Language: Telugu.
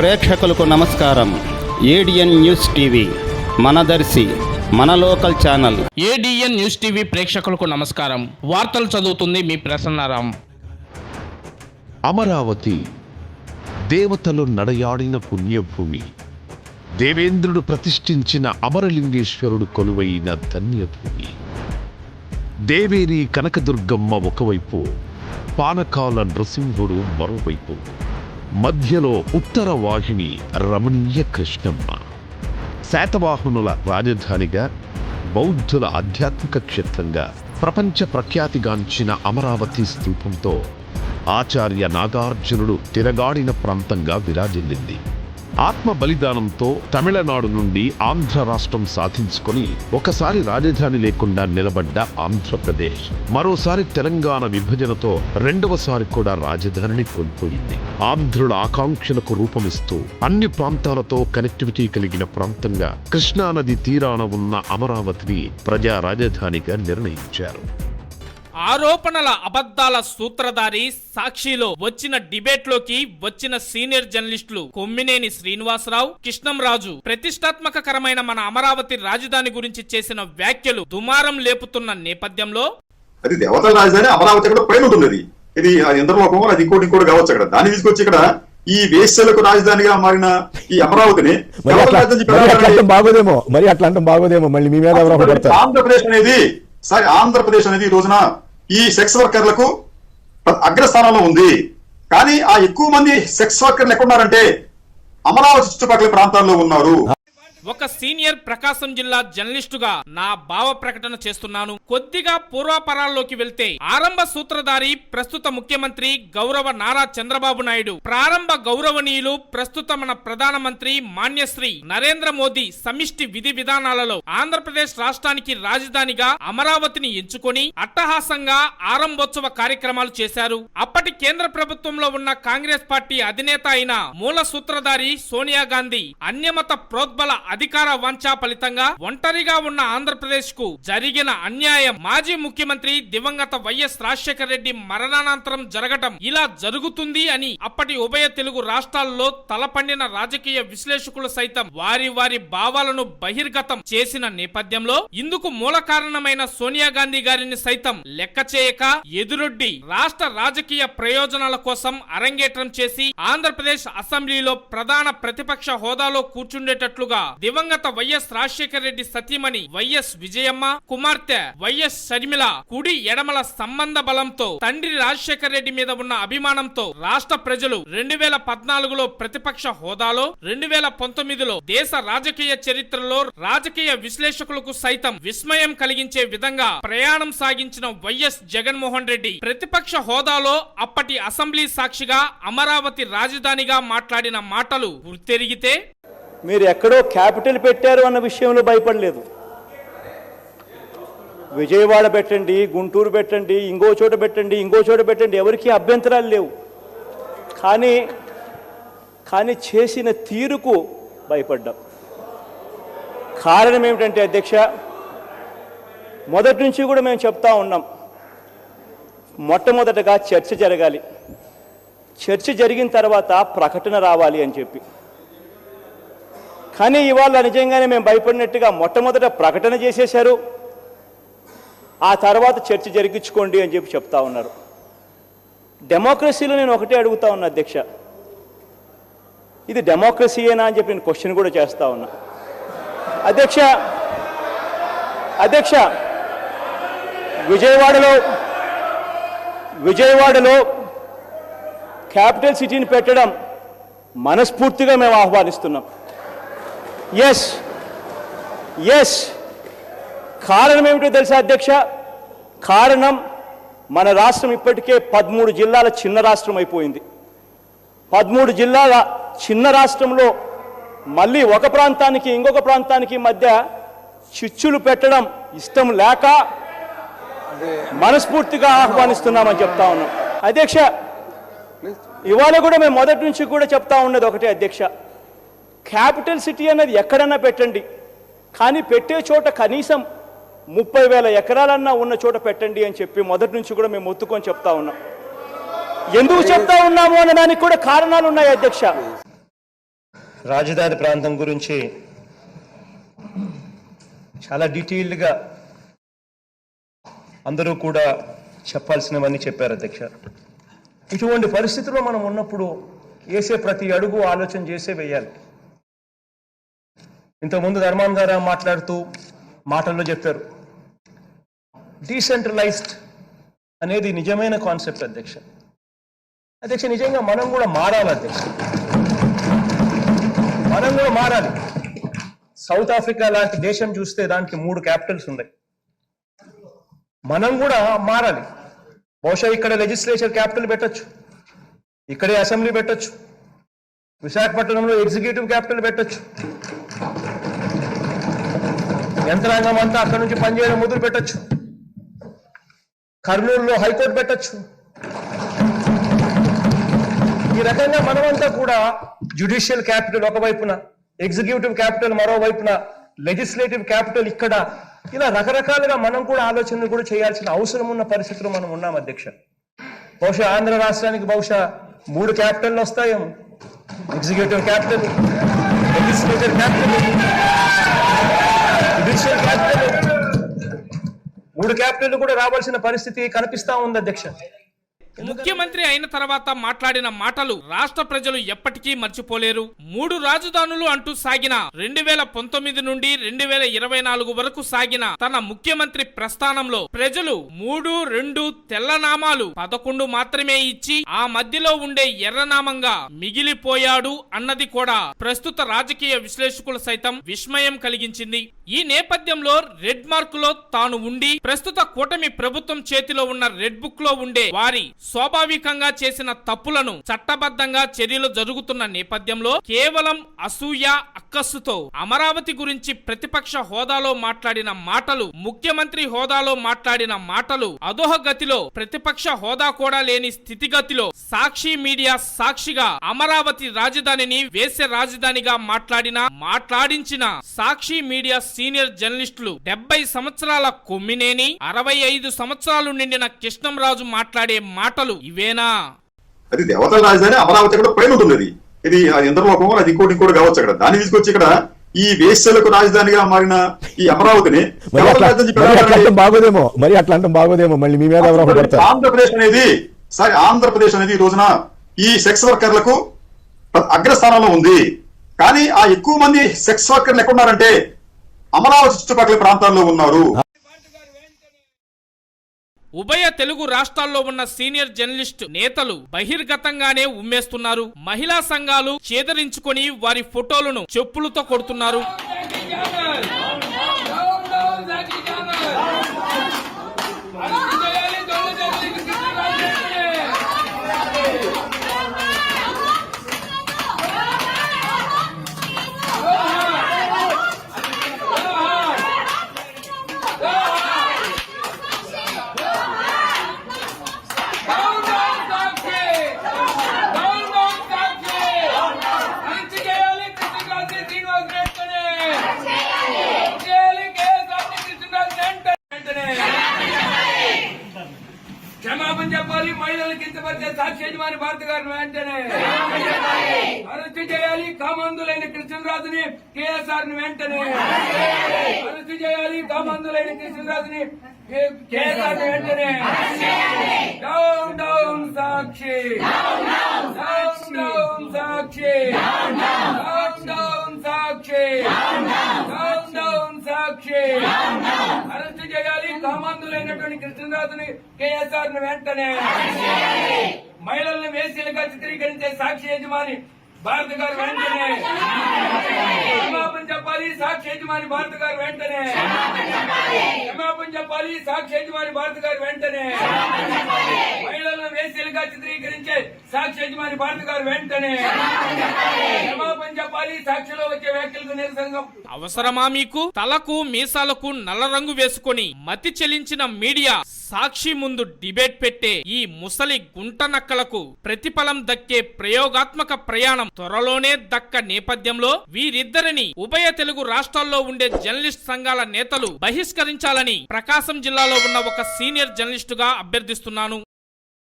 ప్రేక్షకులకు నమస్కారం. ఏడిఎన్ న్యూస్ టీవీ మనదర్శి మన local channel. ADN news TV ప్రేక్షకులకు నమస్కారం. వార్తలు చదువుతుంది మీ ప్రసన్నారాం. అమరావతి దేవతలు నడయాడిన పుణ్యభూమి. దేవేంద్రుడు ప్రతిష్ఠించిన అమరలింగేశ్వరుడు కొలువైన ధన్యభూమి. దేవేరి కనకదుర్గమ్మ ఒకవైపు పానకాల నృసింహుడు మరోవైపు. మధ్యలో ఉత్తర వాహిని రమణీయ కృష్ణమ్మ. శాతవాహనుల రాజధానిగా బౌద్ధుల ఆధ్యాత్మిక క్షేత్రంగా ప్రపంచ ప్రఖ్యాతిగాంచిన అమరావతి స్థూపంతో ఆచార్య నాగార్జునుడు తిరగాడిన ప్రాంతంగా విరాజిల్లింది. ఆత్మ బలిదానంతో తమిళనాడు నుండి ఆంధ్ర రాష్ట్రం సాధించుకొని ఒకసారి రాజధాని లేకుండా నిలబడ్డ ఆంధ్రప్రదేశ్ మరోసారి తెలంగాణ విభజనతో రెండవసారి కూడా రాజధానిని కోల్పోయింది. ఆంధ్రుల ఆకాంక్షలకు రూపమిస్తూ అన్ని ప్రాంతాలతో కనెక్టివిటీ కలిగిన ప్రాంతంగా కృష్ణానది తీరాన ఉన్న అమరావతిని ప్రజా రాజధానిగా నిర్ణయించారు. ఆరోపణల అబద్ధాల సూత్రధారి సాక్షిలో వచ్చిన డిబేట్లోకి వచ్చిన సీనియర్ జర్నలిస్టులు కొమ్మినేని శ్రీనివాసరావు కృష్ణంరాజు. ప్రతిష్టాత్మకకరమైన మన అమరావతి రాజధాని గురించి చేసిన వ్యాఖ్యలు దుమారం లేపుతున్న నేపథ్యంలో అది దేవతల రాజధాని అమరావతి అక్కడ పైన ఉంటుంది ఇది ఇంద్రలోకం అది ఇంకోటి ఇంకోటి కావచ్చు అక్కడ. దాన్ని తీసుకొచ్చి ఇక్కడ ఈ వేశ్యలకు రాజధానిగా మారిన ఈ అమరావతిని బాగోదేమో. మరి అట్లా అంటాం బాగోదేమో. మళ్ళీ మీ మీద ఆంధ్రప్రదేశ్ అనేది సరే ఆంధ్రప్రదేశ్ అనేది ఈ రోజున ఈ సెక్స్ వర్కర్లకు అగ్రస్థానంలో ఉంది. కానీ ఆ ఎక్కువ మంది సెక్స్ వర్కర్లు ఎక్కడున్నారంటే అమరావతి చుట్టుపక్కల ప్రాంతాల్లో ఉన్నారు. ఒక సీనియర్ ప్రకాశం జిల్లా జర్నలిస్టుగా నా భావ ప్రకటన చేస్తున్నాను. కొద్దిగా పూర్వాపరాల్లోకి వెళ్తే ఆరంభ సూత్రధారి ప్రస్తుత ముఖ్యమంత్రి గౌరవ నారా చంద్రబాబు నాయుడు ప్రారంభ గౌరవనీయులు ప్రస్తుత మన ప్రధానమంత్రి మాన్యశ్రీ నరేంద్ర మోదీ సమిష్టి విధి విధానాలలో ఆంధ్రప్రదేశ్ రాష్ట్రానికి రాజధానిగా అమరావతిని ఎంచుకొని అట్టహాసంగా ఆరంభోత్సవ కార్యక్రమాలు చేశారు. అప్పటి కేంద్ర ప్రభుత్వంలో ఉన్న కాంగ్రెస్ పార్టీ అధినేత అయిన మూల సూత్రధారి సోనియా గాంధీ అన్యమత ప్రోద్బల అధికార వంచా ఫలితంగా ఒంటరిగా ఉన్న ఆంధ్రప్రదేశ్కు జరిగిన అన్యాయం మాజీ ముఖ్యమంత్రి దివంగత వైఎస్ రాజశేఖర రెడ్డి మరణానంతరం జరగటం ఇలా జరుగుతుంది అని అప్పటి ఉభయ తెలుగు రాష్ట్రాల్లో తలపండిన రాజకీయ విశ్లేషకులు సైతం వారి వారి భావాలను బహిర్గతం చేసిన నేపథ్యంలో ఇందుకు మూల కారణమైన సోనియా గాంధీ గారిని సైతం లెక్క చేయక ఎదురొడ్డి రాష్ట్ర రాజకీయ ప్రయోజనాల కోసం అరంగేట్రం చేసి ఆంధ్రప్రదేశ్ అసెంబ్లీలో ప్రధాన ప్రతిపక్ష హోదాలో కూర్చుండేటట్లుగా దివంగత వైఎస్ రాజశేఖర రెడ్డి సతీమణి వైఎస్ విజయమ్మ కుమార్తె వైఎస్ షర్మిల కుడి ఎడమల సంబంధ బలంతో తండ్రి రాజశేఖర రెడ్డి మీద ఉన్న అభిమానంతో రాష్ట్ర ప్రజలు రెండు వేల పద్నాలుగులో ప్రతిపక్ష హోదాలో రెండు వేల పంతొమ్మిదిలో దేశ రాజకీయ చరిత్రలో రాజకీయ విశ్లేషకులకు సైతం విస్మయం కలిగించే విధంగా ప్రయాణం సాగించిన వైఎస్ జగన్మోహన్ రెడ్డి ప్రతిపక్ష హోదాలో అప్పటి అసెంబ్లీ సాక్షిగా అమరావతి రాజధానిగా మాట్లాడిన మాటలు గుర్తెరిగితే మీరు ఎక్కడో క్యాపిటల్ పెట్టారు అన్న విషయంలో భయపడలేదు. విజయవాడ పెట్టండి గుంటూరు పెట్టండి ఇంకో చోట పెట్టండి ఇంకో చోట పెట్టండి ఎవరికీ అభ్యంతరాలు లేవు. కానీ కానీ చేసిన తీరుకు భయపడ్డాం. కారణం ఏమిటంటే అధ్యక్ష మొదటి నుంచి కూడా మేము చెప్తా ఉన్నాం. మొట్టమొదటగా చర్చ జరగాలి. చర్చ జరిగిన తర్వాత ప్రకటన రావాలి అని చెప్పి. కానీ ఇవాళ నిజంగానే మేము భయపడినట్టుగా మొట్టమొదట ప్రకటన చేసేశారు. ఆ తర్వాత చర్చ జరిగించుకోండి అని చెప్పి చెప్తా ఉన్నారు. డెమోక్రసీలో నేను ఒకటే అడుగుతా ఉన్నా అధ్యక్ష. ఇది డెమోక్రసీయేనా అని చెప్పి నేను క్వశ్చన్ కూడా చేస్తా ఉన్నా. అధ్యక్ష అధ్యక్ష విజయవాడలో విజయవాడలో క్యాపిటల్ సిటీని పెట్టడం మనస్ఫూర్తిగా మేము ఆహ్వానిస్తున్నాం. ఎస్ ఎస్ కారణం ఏమిటో తెలుసా అధ్యక్ష? కారణం మన రాష్ట్రం ఇప్పటికే పదమూడు జిల్లాల చిన్న రాష్ట్రం అయిపోయింది. పదమూడు జిల్లాల చిన్న రాష్ట్రంలో మళ్ళీ ఒక ప్రాంతానికి ఇంకొక ప్రాంతానికి మధ్య చిచ్చులు పెట్టడం ఇష్టం లేక మనస్ఫూర్తిగా ఆహ్వానిస్తున్నామని చెప్తా ఉన్నాం. అధ్యక్ష ఇవాళ కూడా మేము మొదటి నుంచి కూడా చెప్తా ఉన్నది ఒకటే అధ్యక్ష. క్యాపిటల్ సిటీ అనేది ఎక్కడన్నా పెట్టండి. కానీ పెట్టే చోట కనీసం ముప్పై వేల ఎకరాలన్నా ఉన్న చోట పెట్టండి అని చెప్పి మొదటి నుంచి కూడా మేము ఒత్తుకొని చెప్తా ఉన్నాం. ఎందుకు చెప్తా ఉన్నాము అనడానికి కూడా కారణాలు ఉన్నాయి అధ్యక్ష. రాజధాని ప్రాంతం గురించి చాలా డీటెయిల్డ్గా అందరూ కూడా చెప్పాల్సినవన్నీ చెప్పారు అధ్యక్ష. ఇటువంటి పరిస్థితుల్లో మనం ఉన్నప్పుడు వేసే ప్రతి అడుగు ఆలోచన చేసే వేయాలి. ఇంతకుముందు ధర్మాన్ గారు మాట్లాడుతూ మాటల్లో చెప్పారు డీసెంట్రలైజ్డ్ అనేది నిజమైన కాన్సెప్ట్ అధ్యక్ష. అధ్యక్ష నిజంగా మనం కూడా మారాలి అధ్యక్ష. మనం కూడా మారాలి. సౌత్ ఆఫ్రికా లాంటి దేశం చూస్తే దానికి మూడు క్యాపిటల్స్ ఉన్నాయి. మనం కూడా మారాలి. బహుశా ఇక్కడ లెజిస్లేచర్ క్యాపిటల్ పెట్టొచ్చు. ఇక్కడే అసెంబ్లీ పెట్టొచ్చు. విశాఖపట్నంలో ఎగ్జిక్యూటివ్ క్యాపిటల్ పెట్టచ్చు. యంత్రాంగం అంతా అక్కడ నుంచి పనిచేయడం మొదలు పెట్టొచ్చు. కర్నూలులో హైకోర్టు పెట్టొచ్చు. ఈ రకంగా మనమంతా కూడా జ్యుడిషియల్ క్యాపిటల్ ఒకవైపున ఎగ్జిక్యూటివ్ క్యాపిటల్ మరోవైపున లెజిస్లేటివ్ క్యాపిటల్ ఇక్కడ ఇలా రకరకాలుగా మనం కూడా ఆలోచనలు కూడా చేయాల్సిన అవసరం ఉన్న పరిస్థితిలో మనం ఉన్నాం అధ్యక్ష. బహుశా ఆంధ్ర రాష్ట్రానికి బహుశా మూడు క్యాపిటల్ వస్తాయేమో executive capital legislative capital judicial capital మూడు క్యాపిటల్ కూడా రావాల్సిన పరిస్థితి కనిపిస్తా ఉంది అధ్యక్ష. ముఖ్యమంత్రి అయిన తర్వాత మాట్లాడిన మాటలు రాష్ట్ర ప్రజలు ఎప్పటికీ మర్చిపోలేరు. మూడు రాజధానులు అంటూ సాగిన రెండు వేల పంతొమ్మిది నుండి రెండు వేల ఇరవై నాలుగు వరకు సాగిన తన ముఖ్యమంత్రి ప్రస్థానంలో ప్రజలు మూడు రెండు తెల్లనామాలు పదకొండు మాత్రమే ఇచ్చి ఆ మధ్యలో ఉండే ఎర్రనామంగా మిగిలిపోయాడు అన్నది కూడా ప్రస్తుత రాజకీయ విశ్లేషకులు సైతం విస్మయం కలిగించింది. ఈ నేపథ్యంలో రెడ్ మార్క్లో తాను ఉండి ప్రస్తుత కూటమి ప్రభుత్వం చేతిలో ఉన్న రెడ్ బుక్లో ఉండే వారి స్వాభావికంగా చేసిన తప్పులను చట్టబద్ధంగా చర్యలు జరుగుతున్న నేపథ్యంలో కేవలం అసూయ అక్కస్సుతో అమరావతి గురించి ప్రతిపక్ష హోదాలో మాట్లాడిన మాటలు ముఖ్యమంత్రి హోదాలో మాట్లాడిన మాటలు అదోహ గతిలో ప్రతిపక్ష హోదా కూడా లేని స్థితిగతిలో సాక్షి మీడియా సాక్షిగా అమరావతి రాజధానిని వేసే రాజధానిగా మాట్లాడిన మాట్లాడించిన సాక్షి మీడియా సీనియర్ జర్నలిస్టులు డెబ్బై సంవత్సరాల కొమ్మినేని అరవై ఐదు సంవత్సరాలు నిండిన కృష్ణంరాజు మాట్లాడే మాట మాటలు ఇవేనా? అది దేవతల రాజధాని అమరావతి కూడా పైన ఉంటుంది అది ఇది ఇంద్రలోకం అది ఇంకోటి ఇంకోటి కావచ్చు అక్కడ. దాన్ని తీసుకొచ్చి ఇక్కడ ఈ వేశ్యలకు రాజధానిగా మారిన ఈ అమరావతిని బాగోదేమో. మరి అట్లా అంటాం బాగోదేమో. మళ్ళీ మీ మీద ఆంధ్రప్రదేశ్ అనేది సారీ ఆంధ్రప్రదేశ్ అనేది ఈ రోజున ఈ సెక్స్ వర్కర్లకు అగ్రస్థానంలో ఉంది. కానీ ఆ ఎక్కువ మంది సెక్స్ వర్కర్లు ఎక్కడున్నారంటే అమరావతి చుట్టుపక్కల ప్రాంతాల్లో ఉన్నారు. ఉభయ తెలుగు రాష్ట్రాల్లో ఉన్న సీనియర్ జర్నలిస్ట్ నేతలు బహిర్గతంగానే ఉమ్మేస్తున్నారు. మహిళా సంఘాలు చేదరించుకొని వారి ఫోటోలను చెప్పులతో కొడుతున్నారు క్షమాపణ చెప్పాలి మహిళలు కించపరిచే సాక్షి యజమాని భారత గారిని వెంటనే అరెస్టు చేయాలి. కామందులైన కృష్ణరాజుని కేఎస్ఆర్ని వెంటనే అరెస్టు చేయాలి. కామందులైన కృష్ణరాజుని కేఎస్ఆర్ని వెంటనే down down Sakshi. Down down Sakshi. Down down Sakshi. Down down Sakshi. Arrest చేయాలి. కామందులైనటువంటి కృష్ణరాజుని కేఎస్ఆర్ని వెంటనే మహిళలను వేసీలుగా చిత్రీకరించే సాక్షి యజమాని భారత గారు వెంటనే. క్షమాపణ చెప్పాలి సాక్షి యజమాని భారత గారు వెంటనే. క్షమాపణ చెప్పాలి సాక్షి యజమాని భారత గారు వెంటనే. మహిళలను వేసీలుగా చిత్రీకరించే సాక్షి యజమాని భారత గారు వెంటనే. క్షమాపణ చెప్పాలి సాక్షిలో వచ్చే వ్యాఖ్యలకు నిరసంగం అవసరమా మీకు? తలకు మీసాలకు నల్ల రంగు వేసుకొని మతి చెలించిన మీడియా సాక్షి ముందు డిబేట్ పెట్టే ఈ ముసలి గుంటనక్కలకు ప్రతిఫలం దక్కే ప్రయోగాత్మక ప్రయాణం త్వరలోనే దక్క నేపథ్యంలో వీరిద్దరిని ఉభయ తెలుగు రాష్ట్రాల్లో ఉండే జర్నలిస్ట్ సంఘాల నేతలు బహిష్కరించాలని ప్రకాశం జిల్లాలో ఉన్న ఒక సీనియర్ జర్నలిస్టుగా అభ్యర్థిస్తున్నాను.